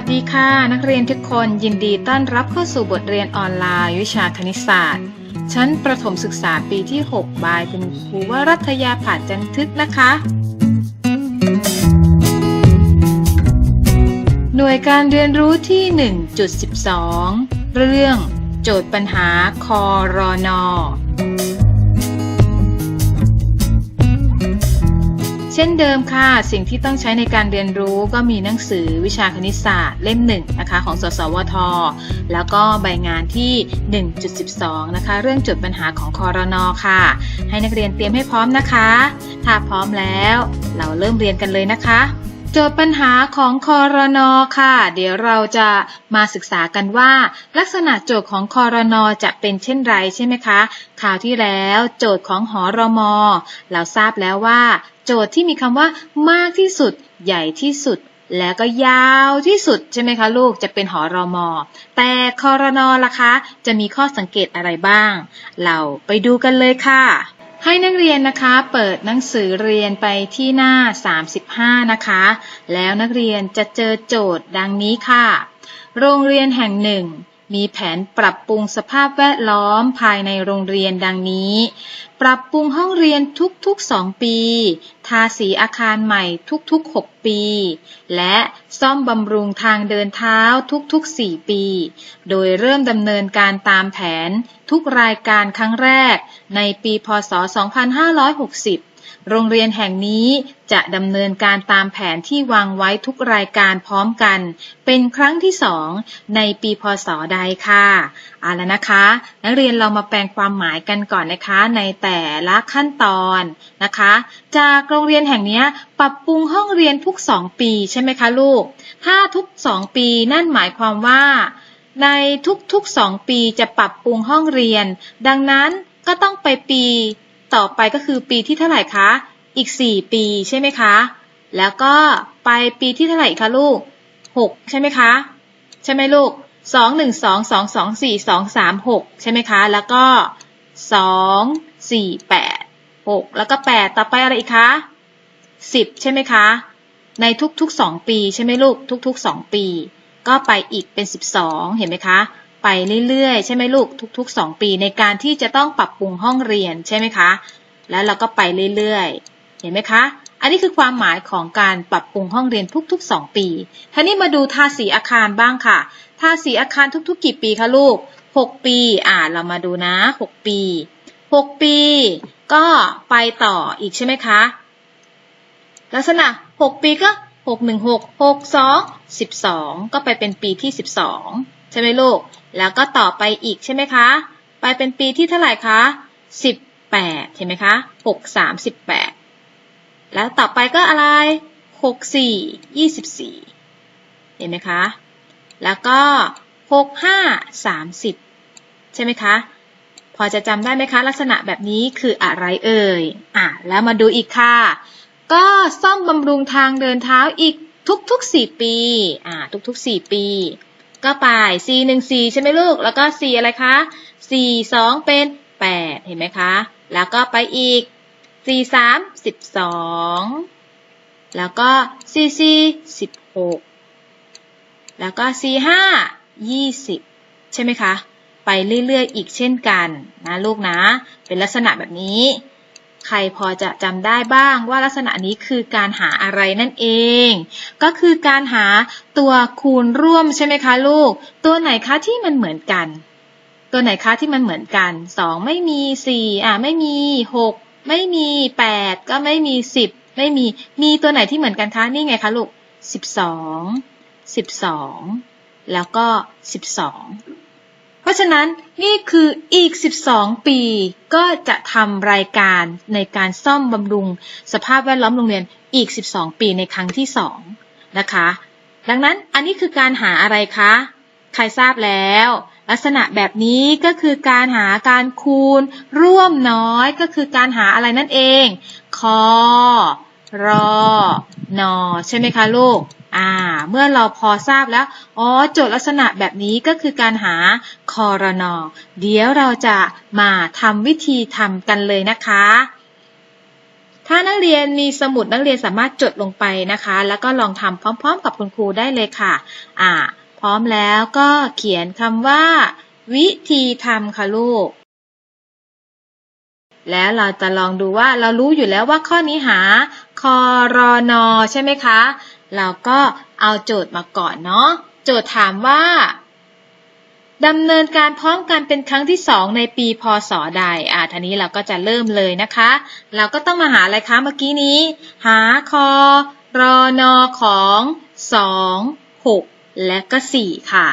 สดีค่ะ นักเรียนทุกคนยินดีต้อนรับเข้าสู่บทเรียนออนไลน์ วิชาคณิตศาสตร์ ชั้นประถมศึกษาปีที่ 6 บายคุณครูวรัตยาผาจันทึกนะคะ หน่วยการเรียนรู้ที่ 1.12 เรื่อง โจทย์ปัญหาคอรอนอ ช่นเดิมค่ะ สิ่งที่ต้องใช้ในการเรียนรู้ก็มีหนังสือวิชาคณิตศาสตร์เล่มหนึ่งนะคะของ สสวท แล้วก็ใบงานที่ 1.12 นะคะ เรื่องจุดปัญหาของคอรนอค่ะ ให้นักเรียนเตรียมให้พร้อมนะคะ ถ้าพร้อมแล้วเราเริ่มเรียนกันเลยนะคะโจทย์ปัญหาของคอรนอค่ะ เดี๋ยวเราจะมาศึกษากันว่า ลักษณะโจทย์ของคอรนอจะเป็นเช่นไรใช่ไหมคะ คราวที่แล้วโจทย์ของหอรมอเราทราบแล้วว่า โจทย์ที่มีคำว่ามากที่สุด ใหญ่ที่สุด แล้วก็ยาวที่สุดใช่ไหมคะลูกจะเป็นหอรอมอ แต่คอรนอล่ะคะ จะมีข้อสังเกตอะไรบ้าง เราไปดูกันเลยค่ะให้นักเรียนนะคะเปิดหนังสือเรียนไปที่หน้า 35 นะคะ แล้วนักเรียนจะเจอโจทย์ดังนี้ค่ะ โรงเรียนแห่งหนึ่ง มีแผนปรับปรุงสภาพแวดล้อมภายในโรงเรียนดังนี้ ปรับปรุงห้องเรียนทุกๆ 2 ปี ทาสีอาคารใหม่ทุกๆ 6 ปี และซ่อมบำรุงทางเดินเท้าทุกๆ 4 ปี โดยเริ่มดำเนินการตามแผนทุกรายการครั้งแรกในปี พศ 2560 โรงเรียนแห่งนี้จะดำเนินการตามแผนที่วางไว้ทุกรายการพร้อมกัน เป็นครั้งที่สองในปีพศใดค่ะเอาละนะคะ นักเรียนเรามาแปลงความหมายกันก่อนนะคะในแต่ละขั้นตอนนะคะ จากโรงเรียนแห่งนี้ปรับปรุงห้องเรียนทุก 2 ปีใช่ไหมคะลูก ถ้าทุก 2 ปีนั่นหมายความว่า ในทุกๆ 2 ปีจะปรับปรุงห้องเรียน ดังนั้นก็ต้องไปปี ต่อไปก็คือปีที่เท่าไหร่คะ อีก 4 ปีใช่ไหมคะ แล้วก็ไปปีที่เท่าไหร่คะลูก 6 ใช่ไหมคะ ใช่ไหมลูก 2 1 2 2 2 4 2 3 6 ใช่ไหมคะ แล้วก็ 2 4 8 6 แล้วก็ 8 ต่อไปอะไรอีกคะ 10 ใช่ไหมคะ ในทุกๆ 2 ปีใช่ไหมลูก ทุกๆ 2 ปี ก็ไปอีกเป็น 12 เห็นไหมคะ ไปเรื่อยๆ ใช่ไหมลูกทุกๆ 2 ปีในการที่จะต้องปรับปรุงห้องเรียนใช่ไหมคะ แล้วเราก็ไปเรื่อยๆ เห็นไหมคะ อันนี้คือความหมายของการปรับปรุงห้องเรียนทุก ๆ 2 ปีทีนี้มาดูทาสีอาคารบ้างค่ะ ทาสีอาคารทุก ๆ กี่ปีคะลูก 6 ปี อ่าเรามาดูนะ 6 ปี 6 ปี ก็ไปต่ออีกใช่ไหมคะ ลักษณะ 6 ปีก็ 6 1 6 6 2 12 ก็ไปเป็นปีที่ 12 ใช่ไหมลูก แล้วก็ต่อไปอีกใช่ไหมคะ ไปเป็นปีที่เท่าไหร่คะ18เห็นไหมคะ638 แล้วต่อไปก็อะไร 6 4 24 เห็นไหมคะ แล้วก็ 6 5 30 ใช่ไหมคะ พอจะจำได้ไหมคะ ลักษณะแบบนี้คืออะไรเอ่ย อะ แล้วมาดูอีกค่ะ ก็ซ่อมบำรุงทางเดินเท้าอีกทุกๆ 4 ปี อ่า ทุกๆ 4 ปี ก็ไป C 1 4ใช่ไหมลูก แล้วก็ C อะไรคะ C 2เป็น 8 เห็นไหมคะ แล้วก็ไปอีก C 3 12 แล้วก็ C 4 16 แล้วก็ C 5 20 ใช่ไหมคะ ไปเรื่อยๆ อีกเช่นกันนะลูกนะ เป็นลักษณะแบบนี้ ใครพอจะจำได้บ้างว่าลักษณะนี้คือการหาอะไรนั่นเอง ก็คือการหาตัวคูณร่วมใช่ไหมคะลูก ตัวไหนคะที่มันเหมือนกัน ตัวไหนคะที่มันเหมือนกันสองไม่มีสี่อะไม่มีหกไม่มีแปดก็ไม่มีสิบไม่มี มีตัวไหนที่เหมือนกันคะนี่ไงคะลูกสิบสองสิบสองแล้วก็สิบสอง ราะฉะนั้นนี่คืออีก 12 ปีก็จะทำรายการในการซ่อมบำรุง สภาพแวดล้อมโรงเรียนอีก 12 ปีในครั้งที่ 2 นะคะ ดังนั้นอันนี้คือการหาอะไรคะ ใครทราบแล้ว ลักษณะแบบนี้ก็คือการหาการคูณ ร่วมน้อยก็คือการหาอะไรนั่นเองคอ รอนอใช่ไหมคะลูก อ่า เมื่อเราพอทราบแล้ว อ๋อ โจทย์ลักษณะแบบนี้ก็คือการหาคอรนอเดี๋ยวเราจะมาทำวิธีทำกันเลยนะคะ ถ้านักเรียนมีสมุดนักเรียนสามารถจดลงไปนะคะ แล้วก็ลองทำพร้อม ๆ กับคุณครูได้เลยค่ะ อ่า พร้อมแล้วก็เขียนคำว่า วิธีทำค่ะลูกแล้วเราจะลองดูว่าเรารู้อยู่แล้วว่าข้อนี้หา คอรอนอใช่ไหมคะ เราก็เอาโจทย์มาก่อนเนาะ โจทย์ถามว่าดำเนินการพร้อมกันเป็นครั้งที่สองในปีพศใด อ่าทีนี้เราก็จะเริ่มเลยนะคะ เราก็ต้องมาหาอะไรคะเมื่อกี้นี้ หาคอรอนอของสองหกและก็สี่ค่ะ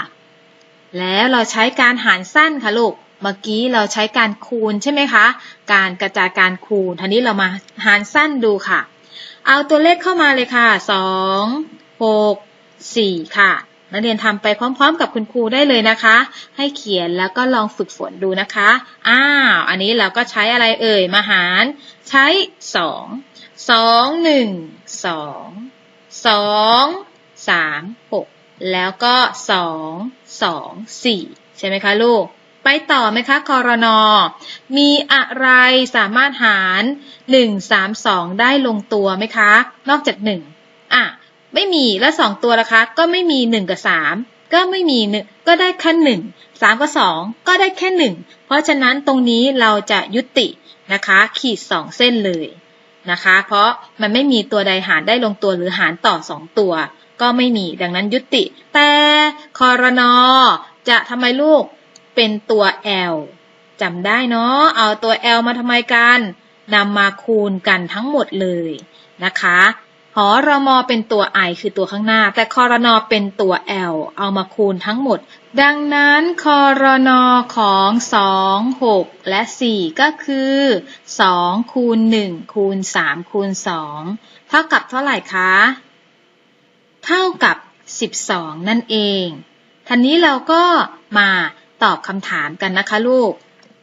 แล้วเราใช้การหารสั้นค่ะลูก เมื่อกี้เราใช้การคูณใช่ไหมคะ การกระจายการคูณทีนี้เรามาหารสั้นดูค่ะ เอาตัวเลขเข้ามาเลยค่ะสองหกสี่ค่ะ นักเรียนทำไปพร้อม ๆ กับคุณครูได้เลยนะคะ ให้เขียนแล้วก็ลองฝึกฝนดูนะคะ อ้าว อันนี้เราก็ใช้อะไรเอ่ย มาหาร ใช้สอง สองหนึ่ง สอง สองสามหกแล้วก็สอง สอง สี่ ใช่ไหมคะลูก ไปต่อไหมคะคอรนอมีอะไรสามารถหารหนึ่งสามสองได้ลงตัวไหมคะ นอกจากหนึ่งอะไม่มีแล้วสองตัวละคะ ก็ไม่มีหนึ่งกับสามก็ไม่มีหนึ่งก็ได้แค่หนึ่งสามกับสองก็ได้แค่หนึ่งเพราะฉะนั้นตรงนี้เราจะยุตินะคะ ขีดสองเส้นเลยนะคะ เพราะมันไม่มีตัวใดหารได้ลงตัวหรือหารต่อสองตัว ก็ไม่มีดังนั้นยุติ แต่คอรนอจะทำไมลูก เป็นตัว L จำได้เนาะ เอาตัว L มาทำไมกันนำมาคูณกันทั้งหมดเลยนะคะหอรมอเป็นตัว i คือตัวข้างหน้า แต่คอรนอเป็นตัว l เอามาคูณทั้งหมด ดังนั้นคอรนอของ 2 6 และ 4 ก็คือ 2 คูณ 1 คูณ 3 คูณ 2 เท่ากับเท่าไหร่คะ เท่ากับ 12 นั่นเองทีนี้เราก็มา ตอบคำถามกันนะคะลูก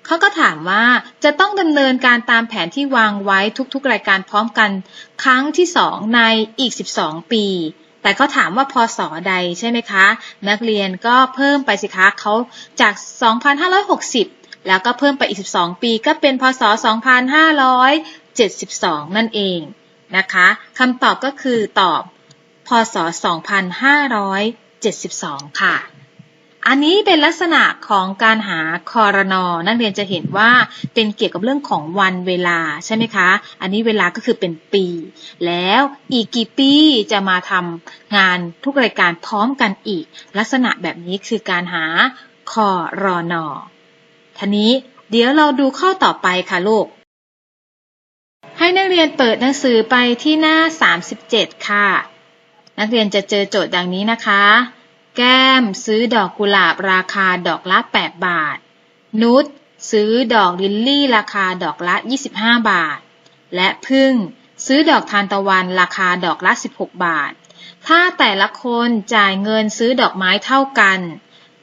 เขาก็ถามว่าจะต้องดำเนินการตามแผนที่วางไว้ทุกๆ รายการพร้อมกัน ครั้งที่ 2 ในอีก 12 ปี แต่เขาถามว่าพศใดใช่ไหมคะ นักเรียนก็เพิ่มไปสิคะเขาจาก 2,560 แล้วก็เพิ่มไปอีก 12 ปี ก็เป็นพศ 2,572 นั่นเองนะคะคำตอบก็คือตอบ พศ 2572 ค่ะ อันนี้เป็นลักษณะของการหาคอรนอนักเรียนจะเห็นว่าเป็นเกี่ยวกับเรื่องของวันเวลาใช่ไหมคะ อันนี้เวลาก็คือเป็นปี แล้วอีกกี่ปีจะมาทำงานทุกรายการพร้อมกันอีก ลักษณะแบบนี้คือการหาคอรอนอทีนี้เดี๋ยวเราดูข้อต่อไปค่ะลูก ให้นักเรียนเปิดหนังสือไปที่หน้า 37 ค่ะ นักเรียนจะเจอโจทย์ดังนี้นะคะ แก้มซื้อดอกกุหลาบราคาดอกละ 8 บาท นุชซื้อดอกลิลลี่ราคาดอกละ 25 บาท และพึ่งซื้อดอกทานตะวันราคาดอกละ 16 บาท ถ้าแต่ละคนจ่ายเงินซื้อดอกไม้เท่ากัน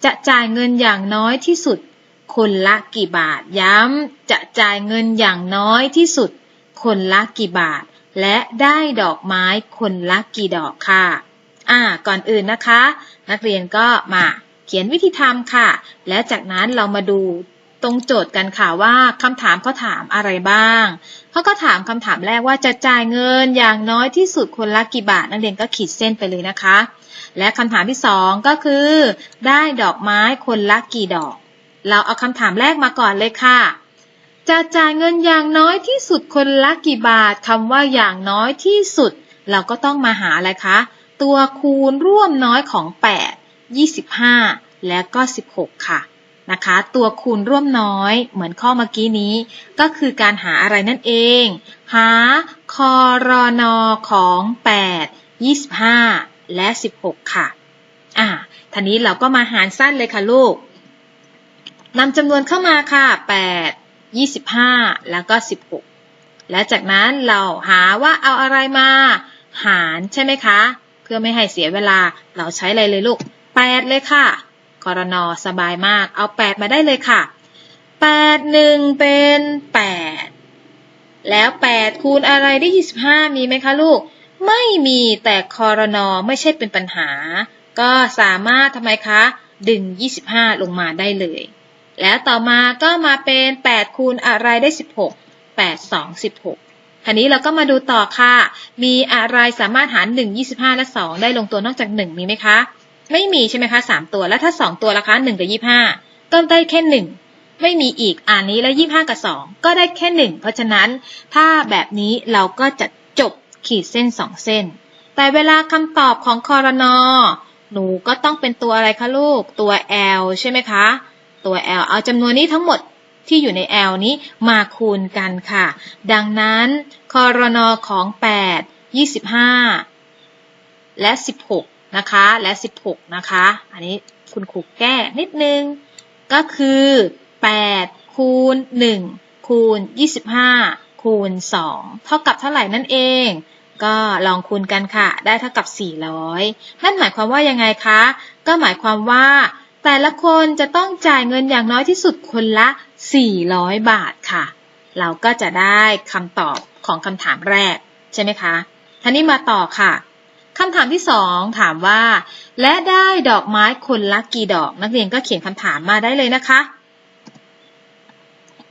จะจ่ายเงินอย่างน้อยที่สุด คนละกี่บาท ย้ำ จะจ่ายเงินอย่างน้อยที่สุด คนละกี่บาท และได้ดอกไม้คนละกี่ดอกค่ะ อ่า ก่อนอื่นนะคะ นักเรียนก็มาเขียนวิธีทำค่ะ และจากนั้นเรามาดูตรงโจทย์กันค่ะว่าคำถามเขาถามอะไรบ้าง เขาก็ถามคำถามแรกว่าจะจ่ายเงินอย่างน้อยที่สุดคนละกี่บาท นักเรียนก็ขีดเส้นไปเลยนะคะ และคำถามที่สองก็คือ ได้ดอกไม้คนละกี่ดอก เราเอาคำถามแรกมาก่อนเลยค่ะ จะจ่ายเงินอย่างน้อยที่สุดคนละกี่บาทคำว่าอย่างน้อยที่สุด เราก็ต้องมาหาอะไรคะ ตัวคูณร่วมน้อยของ 8 25 และก็ 16 ค่ะนะคะ ตัวคูณร่วมน้อยเหมือนข้อเมื่อกี้นี้ ก็คือการหาอะไรนั่นเอง หาคอรอนอของ 8 25 และ 16 ค่ะอ่าทีนี้เราก็มาหารสั้นเลยค่ะลูกนำจำนวนเข้ามาค่ะ 8 25 แล้วก็ 16 และจากนั้นเราหาว่าเอาอะไรมา หารใช่ไหมคะ พื่อไม่ให้เสียเวลา เราใช้อะไรเลยลูก 8 เลยค่ะกรนอสบายมาก เอา 8 มาได้เลยค่ะ 8 1 เป็น 8 แล้ว 8 คูณอะไรได้ 25 มีไหมคะลูก ไม่มีแต่คอรนอไม่ใช่เป็นปัญหา ก็สามารถทำไมคะ ดึง 25 ลงมาได้เลย แล้วต่อมาก็มาเป็น 8 คูณอะไรได้ 16 8 2 16 คันนี้เราก็มาดูต่อค่ะ มีอะไรสามารถหาร 1 25 และ 2 ได้ลงตัวนอกจาก 1 มีไหมคะ ไม่มีใช่ไหมคะ 3 ตัว แล้วถ้า 2 ตัวล่ะคะ1กับ25 ก็ได้แค่ 1 ไม่มีอีกอ่านนี้แล้ว 25 กับ 2 ก็ได้แค่ 1 เพราะฉะนั้นถ้าแบบนี้เราก็จะจบขีดเส้น 2 เส้น แต่เวลาคำตอบของคอรนอหนูก็ต้องเป็นตัวอะไรคะลูก ตัว L ใช่ไหมคะ ตัว L เอาจำนวนนี้ทั้งหมด ที่อยู่ใน L นี้มาคูณกันค่ะ ดังนั้นคอรนอของ 8 25 และ 16 นะคะ และ 16 นะคะ อันนี้คุณครูแก้นิดนึง ก็คือ 8 คูณ 1 คูณ 25 คูณ 2 เท่ากับเท่าไหร่นั่นเอง ก็ลองคูณกันค่ะ ได้เท่ากับ 400 นั่นหมายความว่ายังไงคะ ก็หมายความว่า แต่ละคนจะต้องจ่ายเงินอย่างน้อยที่สุดคนละ 400 บาทค่ะ เราก็จะได้คำตอบของคำถามแรก ใช่ไหมคะท่านี้มาต่อค่ะคำถามที่สองถามว่า และได้ดอกไม้คนละกี่ดอก นักเรียนก็เขียนคำถามมาได้เลยนะคะ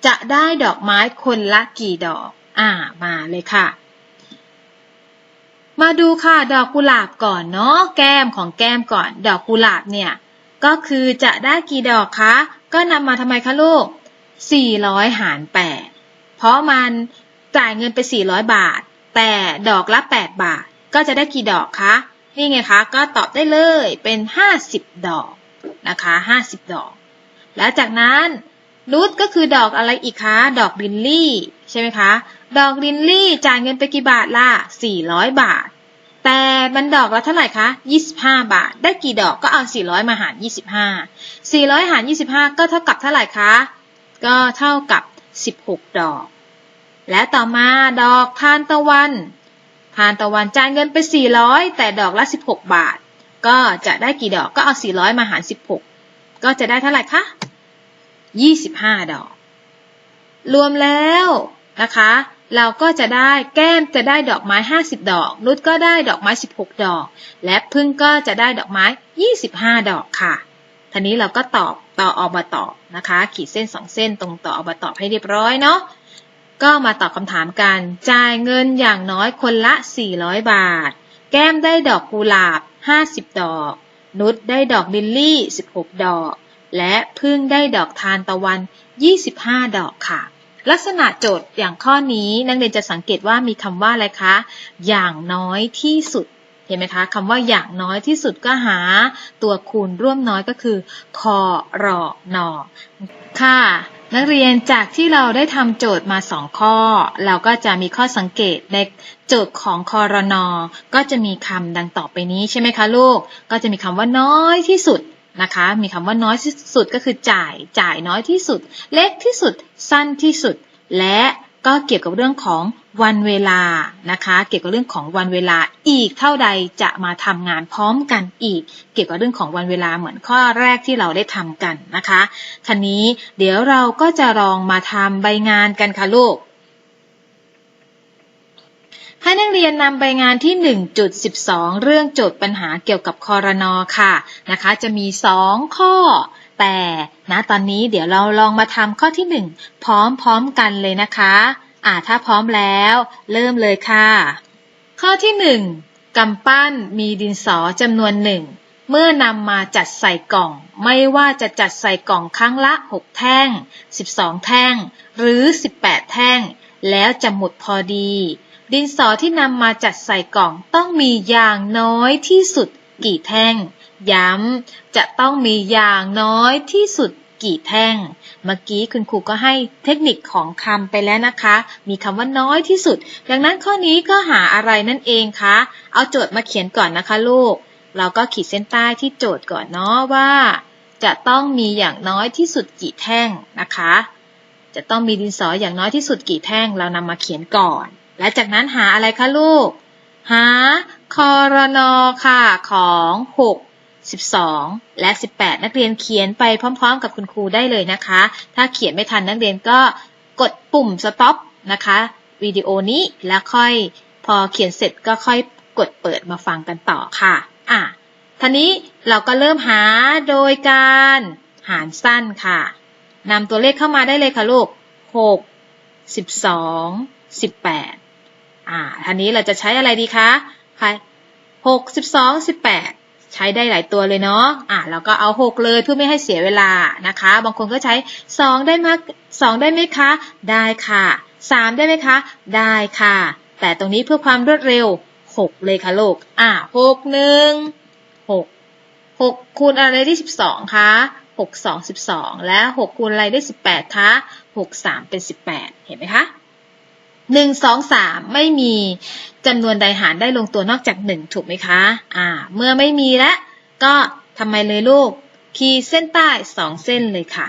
จะได้ดอกไม้คนละกี่ดอก อ่ามาเลยค่ะ มาดูค่ะ ดอกกุหลาบก่อนเนาะแก้มของแก้มก่อน ดอกกุหลาบเนี่ย ก็คือจะได้กี่ดอกคะ ก็นำมาทำไมคะลูก 400 หาร 8 เพราะมันจ่ายเงินไป 400 บาท แต่ดอกละ 8 บาท ก็จะได้กี่ดอกคะ นี่ไงคะ ก็ตอบได้เลยเป็น 50 ดอกนะคะ 50 ดอก แล้วจากนั้นรูทก็คือดอกอะไรอีกคะ ดอกลินลี่ ใช่ไหมคะ ดอกลินลี่จ่ายเงินไปกี่บาทล่ะ 400 บาท แต่มันดอกละเท่าไหร่คะ 25 บาท ได้กี่ดอกก็เอา 400 มาหาร 25 400 หาร 25 ก็เท่ากับเท่าไหร่คะ ก็เท่ากับ 16 ดอก และต่อมาดอกทานตะวันทานตะวันจ่ายเงินไป 400 แต่ดอกละ 16 บาท ก็จะได้กี่ดอกก็เอา 400 มาหาร 16 ก็จะได้เท่าไหร่คะ 25 ดอก รวมแล้วนะคะ เราก็จะได้แก้มจะได้ดอกไม้ 50 ดอก นุชก็ได้ดอกไม้ 16 ดอก และพึ่งก็จะได้ดอกไม้ 25 ดอกค่ะทีนี้เราก็ตอบต่ออบตอบนะคะ ขีดเส้น 2 เส้นตรงต่ออบตอบให้เรียบร้อยเนาะก็มาตอบคำถามกันจ่ายเงินอย่างน้อยคนละ 400 บาท แก้มได้ดอกกุหลาบ 50 ดอก นุชได้ดอกลิลลี่ 16 ดอก และพึ่งได้ดอกทานตะวัน 25 ดอกค่ะ ลักษณะโจทย์อย่างข้อนี้นักเรียนจะสังเกตว่ามีคำว่าอะไรคะ อย่างน้อยที่สุด เห็นไหมคะคำว่าอย่างน้อยที่สุดก็หา ตัวคูณร่วมน้อยก็คือคอรอนอค่ะ นักเรียนจากที่เราได้ทำโจทย์มา2ข้อ เราก็จะมีข้อสังเกตในโจทย์ของคอรนอก็จะมีคำดังต่อไปนี้ใช่ไหมคะลูก ก็จะมีคำว่าน้อยที่สุด นะคะ มีคำว่าน้อยที่สุดก็คือจ่าย จ่ายน้อยที่สุด เล็กที่สุด สั้นที่สุด และก็เกี่ยวกับเรื่องของวันเวลานะคะ เกี่ยวกับเรื่องของวันเวลาอีกเท่าใดจะมาทำงานพร้อมกันอีก เกี่ยวกับเรื่องของวันเวลาเหมือนข้อแรกที่เราได้ทำกันนะคะทีนี้เดี๋ยวเราก็จะลองมาทำใบงานกันค่ะลูก ให้นักเรียนนำใบงานที่ 1.12 เรื่องโจทย์ปัญหาเกี่ยวกับคอรนอค่ะนะคะ จะมี 2 ข้อ แต่นะตอนนี้เดี๋ยวเราลองมาทำข้อที่ 1 พร้อมๆกันเลยนะคะอ่าถ้าพร้อมแล้ว เริ่มเลยค่ะ ข้อที่ 1กำปั้นมีดินสอจำนวนหนึ่งเมื่อนำมาจัดใส่กล่อง ไม่ว่าจะจัดใส่กล่องครั้งละ 6 แท่ง 12 แท่ง หรือ 18 แท่ง แล้วจะหมดพอดี ดินสอที่นำมาจัดใส่กล่องต้องมีอย่างน้อยที่สุดกี่แท่ง ย้ำจะต้องมีอย่างน้อยที่สุดกี่แท่ง เมื่อกี้คุณครูก็ให้เทคนิคของคำไปแล้วนะคะ มีคำว่าน้อยที่สุด ดังนั้นข้อนี้ก็หาอะไรนั่นเองคะ เอาโจทย์มาเขียนก่อนนะคะลูก เราก็ขีดเส้นใต้ที่โจทย์ก่อนเนาะว่า จะต้องมีอย่างน้อยที่สุดกี่แท่งนะคะ จะต้องมีดินสออย่างน้อยที่สุดกี่แท่ง เรานำมาเขียนก่อน และจากนั้นหาอะไรคะลูก หาคอรนอค่ะของ 6 12 และ 18 นักเรียนเขียนไปพร้อม ๆ กับคุณครูได้เลยนะคะ ถ้าเขียนไม่ทันนักเรียนก็กดปุ่ม stop นะคะวิดีโอนี้แล้วค่อยพอเขียนเสร็จก็ค่อยกดเปิดมาฟังกันต่อค่ะ อะทีนี้เราก็เริ่มหาโดยการหารสั้นค่ะนำตัวเลขเข้ามาได้เลยค่ะลูก 6 12 18 อ่าทีนี้เราจะใช้อะไรดีคะใครหกสิบสองสิบแปดใช้ได้หลายตัวเลยเนาะ อ่าเราก็เอาหกเลยเพื่อไม่ให้เสียเวลานะคะ บางคนก็ใช้สองได้ไหมสองได้ไหมคะ ได้ค่ะสามได้ไหมคะ ได้ค่ะ แต่ตรงนี้เพื่อความรวดเร็วหกเลยค่ะลูก อ่าหกหนึ่งหกหกคูณอะไรได้สิบสองคะหกสองสิบสองและหกคูณอะไรได้สิบแปดคะหกสามเป็นสิบแปดเห็นไหมคะ หนึ่งสองสามไม่มีจำนวนใดหารได้ลงตัวนอกจากหนึ่งถูกไหมคะอ่าเมื่อไม่มีแล้วก็ทำไมเลยลูก ขีดเส้นใต้สองเส้นเลยค่ะ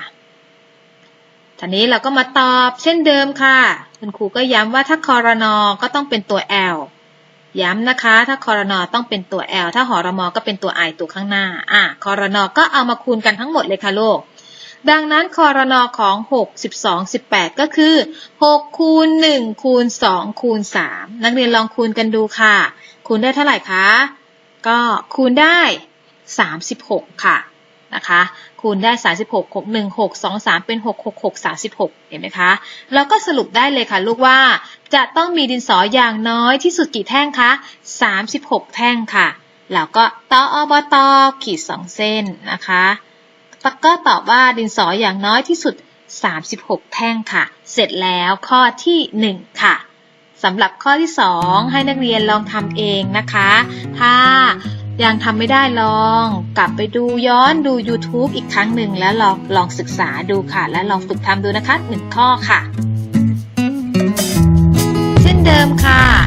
ทีนี้เราก็มาตอบเช่นเดิมค่ะ คุณครูก็ย้ำว่าถ้าคอรนอก็ต้องเป็นตัว L ย้ำนะคะ ถ้าคอรนอต้องเป็นตัว L ถ้าหอรมอก็เป็นตัว I ตัวข้างหน้า อ่าคอรนอก็เอามาคูณกันทั้งหมดเลยค่ะลูก ดังนั้นคอรนอของ 6 12 18 ก็คือ 6 คูณ 1 คูณ 2 คูณ 3 นักเรียนลองคูณกันดูค่ะ คูณได้เท่าไหร่คะ ก็คูณได้ 36 ค่ะนะคะ คูณได้ 36 6 1 6 2 3 เป็น 6 6 6 36 เห็นไหมคะ แล้วก็สรุปได้เลยค่ะลูกว่า จะต้องมีดินสออย่างน้อยที่สุดกี่แท่งคะ 36 แท่งค่ะ แล้วก็ตออบตขีด 2 เส้นนะคะ ตักก็ตอบว่าดินสออย่างน้อยที่สุด 36 แท่งค่ะ เสร็จแล้วข้อที่ 1 ค่ะสำหรับข้อที่ 2 ให้นักเรียนลองทำเองนะคะ ถ้ายังทำไม่ได้ลอง กลับไปดูย้อนดู YouTube อีกครั้งหนึ่งแล้วลองลองศึกษาดูค่ะ และลองฝึกทำดูนะคะหนึ่งข้อค่ะ เช่นเดิมค่ะ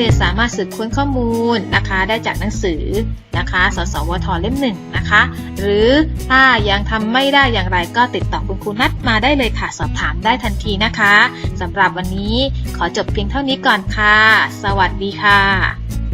เรียนสามารถสืบค้นข้อมูลนะคะ ได้จากหนังสือนะคะ สสวทเล่มหนึ่งนะคะ หรือถ้ายังทำไม่ได้อย่างไรก็ติดต่อคุณครูนัดมาได้เลยค่ะ สอบถามได้ทันทีนะคะสำหรับวันนี้ขอจบเพียงเท่านี้ก่อนค่ะ สวัสดีค่ะ